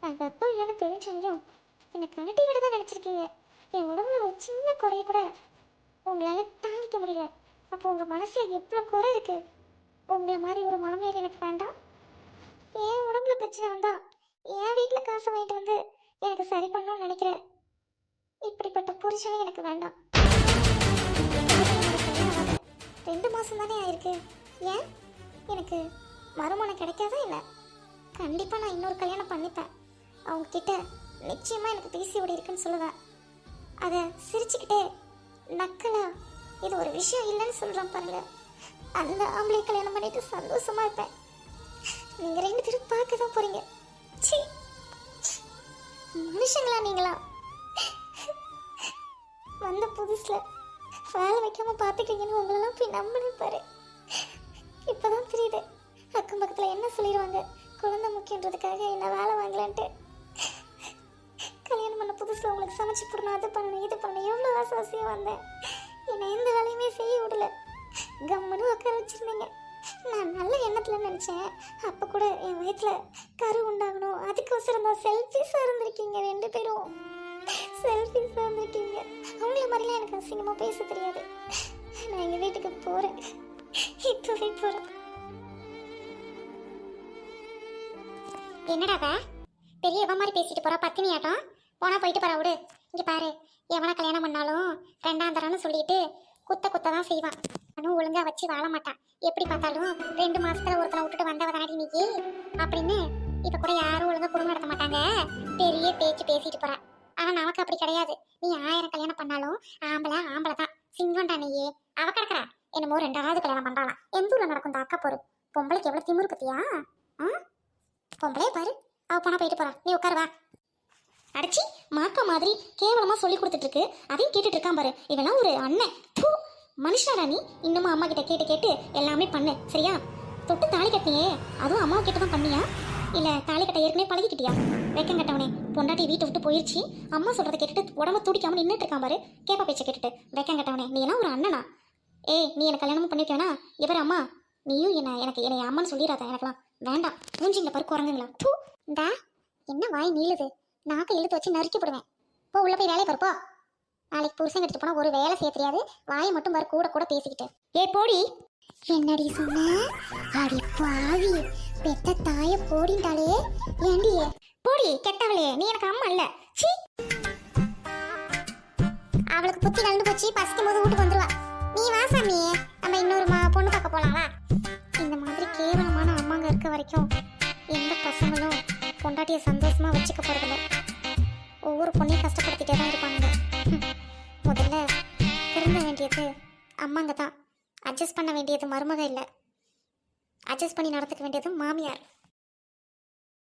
நான் கர்ப்பம் இல்லைன்னு தெரிஞ்சையும் என்னை கழட்டி விட தான் நினைச்சிருக்கீங்க. என் உடம்புல ஒரு சின்ன குறைய கூட உங்களால தாங்கிக்க முடியல. அப்போ உங்க மனசில் எவ்வளவு குறை இருக்கு? உங்களை மாதிரி ஒரு மனமே எனக்கு வேண்டாம். என் உடம்புல பிரச்சனை வந்தா என் வீட்டில் காசு வாங்கிட்டு வந்து எனக்கு சரி பண்ணணும்னு நினைக்கிறேன். இப்படிப்பட்ட புருஷனே எனக்கு வேண்டாம். ரெண்டு மாசம் தானே ஆயிருக்கு. ஏன்? எனக்கு மறுமணம் கிடைக்காதா இல்லை? கண்டிப்பாக நான் இன்னொரு கல்யாணம் பண்ணிப்பேன். அவங்க கிட்ட நிச்சயமா எனக்கு பிசிஓடி இருக்குன்னு சொல்லுவேன் அதை சிரிச்சுக்கிட்டே நக்கலா இது ஒரு விஷயம் இல்லைன்னு சொல்கிறேன் பாருங்க. அந்த ஆம்பளை கல்யாணம் பண்ணிட்டு சந்தோஷமாக இருப்பேன். நீங்கள் ரெண்டு பேரும் பார்க்க தான் போறீங்க. ச்சீ மனுஷங்களா நீங்களா? வந்த புதுசில் வேலை வைக்காமல் பார்த்துட்டீங்கன்னு உங்களெல்லாம் போய் நம்பினேன் பாரு. இப்பதான் புரியுது அக்கம் பக்கத்தில் என்ன சொல்லிடுவாங்க? குழந்தை முக்கியன்றதுக்காக என்ன வேலை வாங்கலான்ட்டு. கல்யாணம் பண்ண புதுசில் உங்களுக்கு சமைச்சு போடணும் அது பண்ணணும் இது பண்ணணும். எவ்வளோ ஆசாசியாக வந்தேன். என்னை எந்த வேலையுமே செய்ய விடல. கம்முன்னு உட்கார வச்சிருந்தீங்க. நான் நல்ல எண்ணத்தில் நினச்சேன். அப்போ கூட என் வயிற்றில் கரு உண்டாகணும். அதுக்கோசரம் தான் செல்ஃபிஸாக இருந்திருக்கீங்க ரெண்டு பேரும். செல்ஃபிஸாக இருந்திருக்கீங்க. அவங்கள மாதிரிலாம் எனக்கு அசிங்கமாக பேச தெரியாது. நான் எங்கள் வீட்டுக்கு போகிறேன் இப்பவே போறோம் என்னடா பெரிய இவன் மாதிரி பேசிட்டு போறா பத்தினி ஆட்டம். போனா போயிட்டு போறா விடு. இங்க பாரு எவனா கல்யாணம் பண்ணாலும் ரெண்டாம் தரம்னு சொல்லிட்டு குத்த குத்த தான் செய்வான். அவனும் ஒழுங்கா வச்சு வாழ மாட்டான் எப்படி பார்த்தாலும் ரெண்டு மாசத்துல ஒருத்தனை விட்டுட்டு வந்தவ தானடி நீக்கி அப்படின்னு இப்ப கூட யாரும் ஒழுங்கா குடும்பம் நடத்த மாட்டாங்க. பெரிய பேச்சு பேசிட்டு போறா. ஆனா நமக்கு அப்படி கிடையாது. நீ ஆயிரம் கல்யாணம் பண்ணாலும் ஆம்பளை ஆம்பளை தான் சிங்கம்டா நீயே. அவ கிடக்குறா. என்னமோ ரெண்டாவது கல்யாணம் பண்றாளாம். எந்த ஊர்ல நடக்கும் இந்த அக்கா போரு பொம்பளைக்கு எவ்வளவு திமுரு பத்தியா ஆ? பொம்பளையே பாரு. அவ போனா போயிட்டு போறா. நீ உட்காரு வா. அடிச்சி மாக்கா மாதிரி கேவலமா சொல்லி கொடுத்துட்டு இருக்கு அதையும் கேட்டுட்டு இருக்கான் பாரு. இவெல்லாம் ஒரு அண்ணன். தூ மனுஷனா நீ. இன்னமும் அம்மா கிட்ட கேட்டு கேட்டு எல்லாமே பண்ணு. சரியா? தொட்டு தாலி கட்டினியே. அதுவும் அம்மாவை கிட்ட தான் பண்ணியா? இல்ல தாலி கட்ட ஏற்கனவே பழகிக்கிட்டியா? வெக்கம் கட்டவனே. பொண்டாட்டி வீட்டை விட்டு போயிருச்சு. அம்மா சொல்றதை கேட்டுட்டு உடம்ப துடிக்காம நின்றுட்டு இருக்கான் பாரு. கேப்பா பேச்சை கேட்டுட்டு. வெக்கம் கட்டவனே. நீ எல்லாம் ஒரு அண்ணனா? ஏய் நீ எனக்கு கல்யாணமும் பண்ணிருக்கேனா இவர் அம்மா நீயும் என்ன எனக்கு என்னை அம்மான்னு சொல்லிடாத எனக்குலாம் வேண்டாம். மூஞ்சிங்க பருக்கு குரங்குங்களா தூ இந்தா. என்ன வாய் நீளுது? நாக்கு இழுத்து வச்சு நறுக்கி போடுவேன். போ உள்ள போய் வேலையை பருப்பா நாளைக்கு புருஷன் எடுத்துட்டு போனா ஒரு வேலை செய்ய தெரியாது. வாயை மட்டும் பாரு கூட கூட பேசிக்கிட்டு. ஏ போடி. என்னடி சொன்ன? அடி பாவி. பெத்த தாய போடிண்டாலே ஏண்டி? போடி கெட்டவளே. நீ எனக்கு அம்மா இல்ல. சீ அவளுக்கு புத்தி நடந்து போச்சு. பசிக்கும் போது வீட்டுக்கு வந்துருவா. நீ வா சாமி. நம்ம இன்னொரு மா பொண்ணு பார்க்க போலாம் வா. இந்த மாதிரி கேவலமான அம்மாங்க இருக்க வரைக்கும் எந்த பசங்களும் பொண்டாட்டியை சந்தோஷமா வச்சுக்க போறதில்ல. ஒவ்வொரு பொண்ணையும் கஷ்டப்படுத்திட்டே தான் இருப்பாங்க முதல்ல திருந்த வேண்டியது அம்மாங்க தான். அட்ஜஸ்ட் பண்ண வேண்டியது மருமக இல்லை. அட்ஜஸ்ட் பண்ணி நடத்துக்க வேண்டியது மாமியார்.